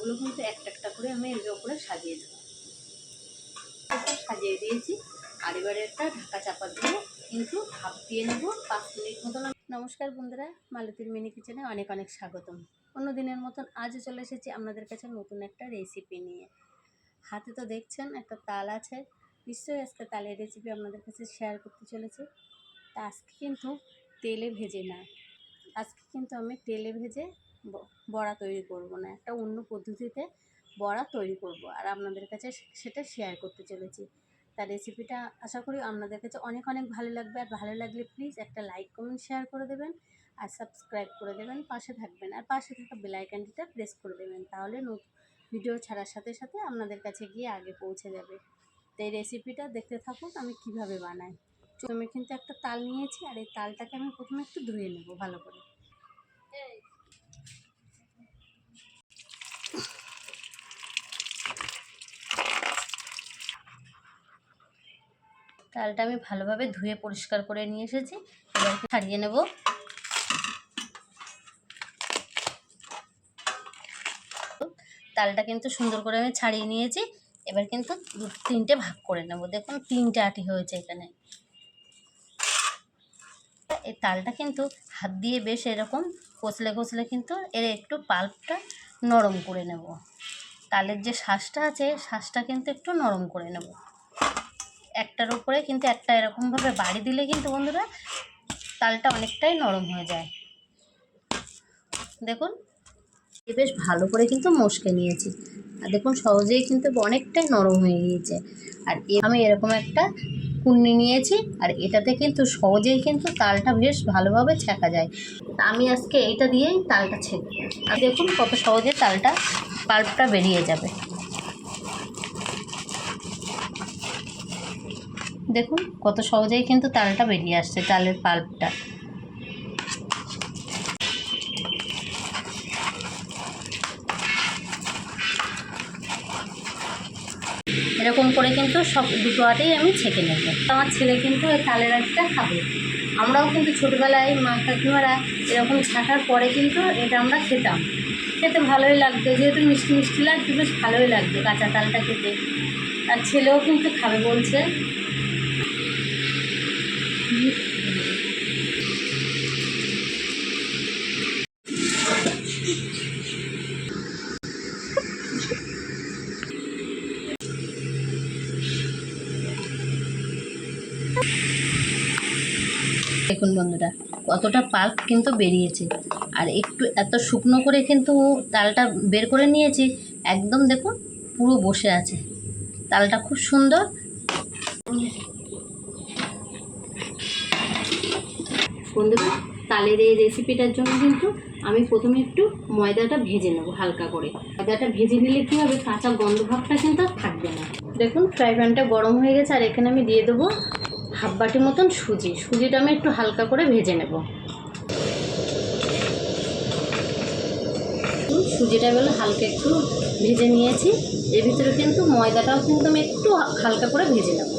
তালগুলো কিন্তু একটা একটা করে আমি এর ওপরে সাজিয়ে দেবো। সাজিয়ে দিয়েছি, আর এবারে একটা ঢাকা চাপা দিয়ে কিন্তু ভাপ দিয়ে নেব, পাঁচ মিনিট মতন নমস্কার বন্ধুরা, মালতীর মিনি কিচেনে অনেক অনেক স্বাগতম। অন্য দিনের মতন আজও চলে এসেছি আপনাদের কাছে নতুন একটা রেসিপি নিয়ে। হাতে তো দেখছেন, একটা তাল আছে। নিশ্চয়ই আজকে তালের রেসিপি আপনাদের কাছে শেয়ার করতে চলেছি। তা আজকে কিন্তু তেলে ভেজে না। আজকে কিন্তু আমি তেলে ভেজে বড়া তৈরি করব না, একটা অন্য পদ্ধতিতে বড়া তৈরি করব। আর আপনাদের কাছে সেটা শেয়ার করতে চলেছি। তার রেসিপিটা আশা করি আপনাদের কাছে অনেক অনেক ভালো লাগবে। আর ভালো লাগলে প্লিজ একটা লাইক কমেন্ট শেয়ার করে দেবেন। আর সাবস্ক্রাইব করে দেবেন, পাশে থাকবেন। আর পাশে থাকা বেল আইকনটিটা প্রেস করে দেবেন, তাহলে ভিডিও ছাড়ার সাথে সাথে আপনাদের কাছে গিয়ে আগে পৌঁছে যাবে। তো এই রেসিপিটা দেখতে থাকুন, আমি কীভাবে বানাই। আমি কিন্তু একটা তাল নিয়েছি, আর এই তালটাকে আমি প্রথমে একটু ধুয়ে নেব ভালো করে। তালটা আমি ভালোভাবে ধুয়ে পরিষ্কার করে নিয়ে এসেছি। এবার ছাড়িয়ে নেব। তালটা কিন্তু সুন্দর করে আমি ছাড়িয়ে নিয়েছি। এবার কিন্তু দু তিনটে ভাগ করে নেব। দেখুন, তিনটে আটি হয়েছে এখানে। এই তালটা কিন্তু হাত দিয়ে বেশ এরকম কচলে কচলে কিন্তু এর একটু পাল্পটা নরম করে নেব। তালের যে শ্বাসটা আছে শ্বাসটা কিন্তু একটু নরম করে নেব। একটার উপরে কিন্তু একটা এরকমভাবে বাড়ি দিলে কিন্তু বন্ধুরা তালটা অনেকটাই নরম হয়ে যায়। দেখুন বেশ ভালো করে কিন্তু মশকে নিয়েছি। আর দেখুন, সহজেই কিন্তু অনেকটাই নরম হয়ে গিয়েছে। আর আমি এরকম একটা কুন্নি নিয়েছি, আর এটাতে কিন্তু সহজেই কিন্তু তালটা বেশ ভালোভাবে ছেঁকা যায়। আমি আজকে এইটা দিয়েই তালটা ছেঁকব। আর দেখুন, কত সহজে তালটা পাল্পটা বেরিয়ে যাবে। দেখুন, কত সহজেই কিন্তু তালটা বেরিয়ে আসছে, তালের পাল্পটা। এরকম করে কিন্তু সব দুটো আটেই আমি ছেঁকে নেব। আমার ছেলে কিন্তু ওই তালের আটটা খাবে। আমরাও কিন্তু ছোটোবেলায় মা কাকিমারা এরকম ছাঁকার পরে কিন্তু এটা আমরা খেতাম। খেতে ভালোই লাগতো, যেহেতু মিষ্টি মিষ্টি লাগতো, বেশ ভালোই লাগতো কাঁচা তালটা খেতে। আর ছেলেও কিন্তু খাবে বলছে। দেখুন বন্ধুরা, কতটা পাল্প কিন্তু বেরিয়েছে। আর একটু এত শুকনো করে কিন্তু তালটা বের করে নিয়েছি, একদম দেখুন পুরো বসে আছে। তালটা খুব সুন্দর। বন্ধুরা, তালের এই রেসিপিটার জন্য কিন্তু আমি প্রথমে একটু ময়দাটা ভেজে নেব হালকা করে। ময়দাটা ভেজে নিলে কী হবে? কাঁচা গন্ধ ভাবটা কিন্তু থাকবে না। দেখুন, ফ্রাই প্যানটা গরম হয়ে গেছে, আর এখানে আমি দিয়ে দেবো হাফ বাটি মতন সুজি। সুজিটা আমি একটু হালকা করে ভেজে নেব। সুজিটা বেলা হালকা একটু ভেজে নিয়েছি। এর ভিতরে কিন্তু ময়দাটাও কিন্তু আমি একটু হালকা করে ভেজে নেব।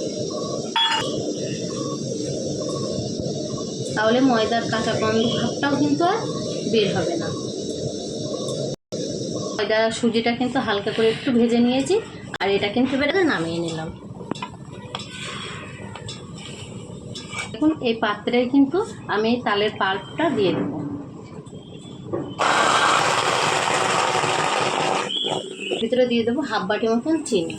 তাহলে ময়দার কাঁচা গন্ধ ভাবটাও কিন্তু আর বের হবে না। ময়দা সুজিটা কিন্তু হালকা করে একটু ভেজে নিয়েছি। আর এটা কিন্তু এবারে নামিয়ে নিলাম। দেখুন, এই পাত্রে কিন্তু আমি তালের পাল্পটা দিয়ে দেবো। ভিতরে দিয়ে দেবো হাফ বাটি মতন চিনি।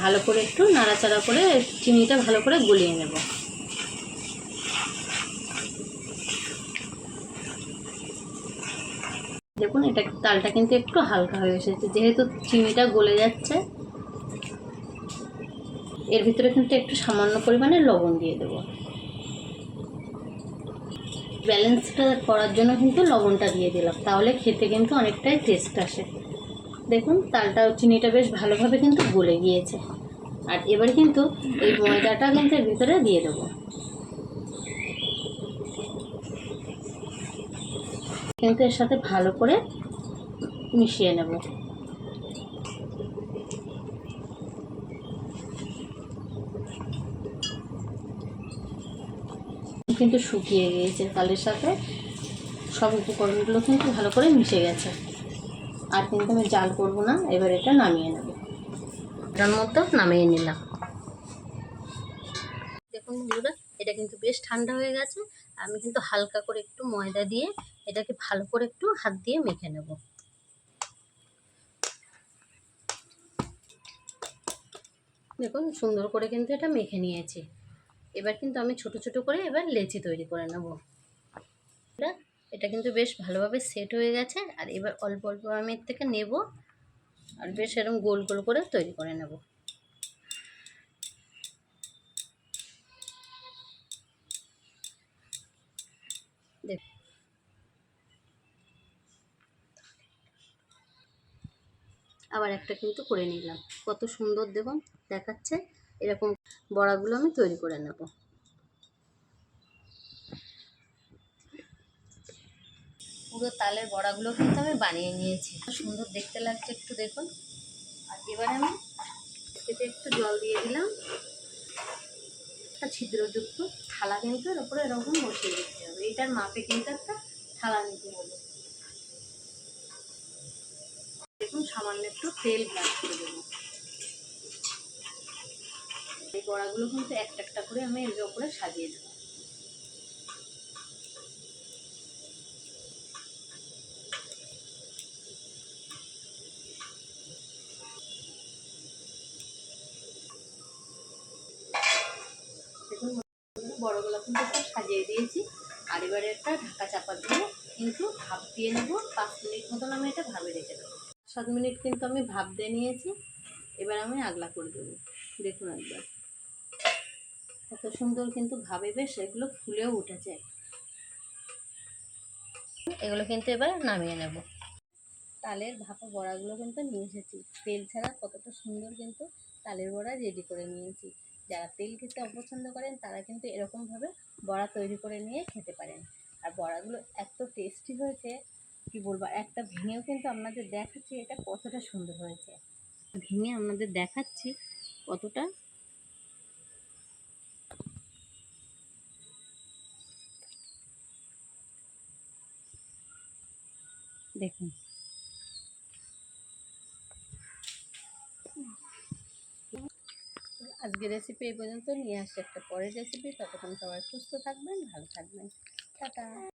ভালো করে একটু নাড়াচাড়া করে চিনিটা ভালো করে গলিয়ে নেব। দেখুন, এটা তালটা কিন্তু একটু হালকা হয়ে এসেছে। যেহেতু চিনিটা গলে যাচ্ছে, এর ভিতরে কিন্তু একটু সামান্য পরিমাণে লবণ দিয়ে দেবো। ব্যালেন্সটা করার জন্য কিন্তু লবণটা দিয়ে দিলাম, তাহলে খেতে কিন্তু অনেকটাই টেস্ট আসে। দেখুন, তালটা, চিনিটা বেশ ভালোভাবে কিন্তু গলে গিয়েছে। আর এবারে কিন্তু এই ময়দাটা কিন্তু এর ভিতরে দিয়ে দেবো। কিন্তু এর সাথে ভালো করে মিশিয়ে নেব। কিন্তু শুকিয়ে গিয়েছে তালের সাথে। সব উপকরণগুলো কিন্তু ভালো করে মিশে গেছে। আর কিন্তু আমি জাল করব না, এবার এটা নামিয়ে নেব। এটার মধ্যে নামিয়ে নিলাম। দেখুন বন্ধুরা, এটা কিন্তু বেশ ঠান্ডা হয়ে গেছে। আমি কিন্তু হালকা করে একটু ময়দা দিয়ে এটাকে ভালো করে একটু হাত দিয়ে মেখে নেব। দেখুন, সুন্দর করে কিন্তু এটা মেখে নিয়েছি। এবার কিন্তু আমি ছোট ছোট করে এবার লেচি তৈরি করে নেব। এটা কিন্তু বেশ ভালোভাবে সেট হয়ে গেছে, আর এবার অল্প অল্প আমি এর থেকে নেব, আর বেশ এরকম গোল গোল করে তৈরি করে নেব। আবার একটা কিন্তু করে নিলাম। কত সুন্দর দেখুন, দেখাচ্ছে। এরকম বড়াগুলো আমি তৈরি করে নেব। পুরো তালের বড়াগুলো কিন্তু আমি বানিয়ে নিয়েছি। সুন্দর দেখতে লাগছে একটু দেখুন। আর এবারে আমি এতে একটু জল দিয়ে দিলাম। একটা ছিদ্রযুক্ত থালা কিন্তু এর উপরে এরকম বসিয়ে দিতে হবে। এটার মাপে কিন্তু একটা থালা নিতে হবে। দেখুন সামান্য একটু তেল ব্রাশ করে দেবো। এই বড়াগুলো কিন্তু একটা একটা করে আমি এর উপরে সাজিয়ে দেবো। বড়গুলো কিন্তু সব সাজিয়ে দিয়েছি। আর এবারে একটা ঢাকা চাপা দিয়ে কিন্তু ভাপ দিয়ে নেব। পাঁচ মিনিট মতন আমি এটা ভাবে রেখে দেবো। সাত মিনিট কিন্তু আমি ভাপ দিয়ে নিয়েছি। এবার আমি আগলা করে দেবো। দেখুন একবার। কত সুন্দর কিন্তু ভাবে বেশ, এগুলো ফুলেও উঠেছে। এগুলো কিন্তু এবার নামিয়ে নেব। তালের ভাপা বড়াগুলো কিন্তু নিয়ে এসেছি। তেল ছাড়া কতটা সুন্দর কিন্তু তালের বড়া রেডি করে নিয়েছি। যারা তেল খেতে অপছন্দ করেন, তারা কিন্তু এরকমভাবে বড়া তৈরি করে নিয়ে খেতে পারেন। আর বড়াগুলো এত টেস্টি হয়েছে কি বলব একটা ভেঙেও কিন্তু আপনাদের দেখাচ্ছি এটা কতটা সুন্দর হয়েছে। ভেঙে আপনাদের দেখাচ্ছি কতটা। দেখুন। আজকে রেসিপি এই পর্যন্ত, নিয়ে আসছে একটা পরের রেসিপি ততক্ষণ সবাই সুস্থ থাকবেন, ভালো থাকবেন। টাটা।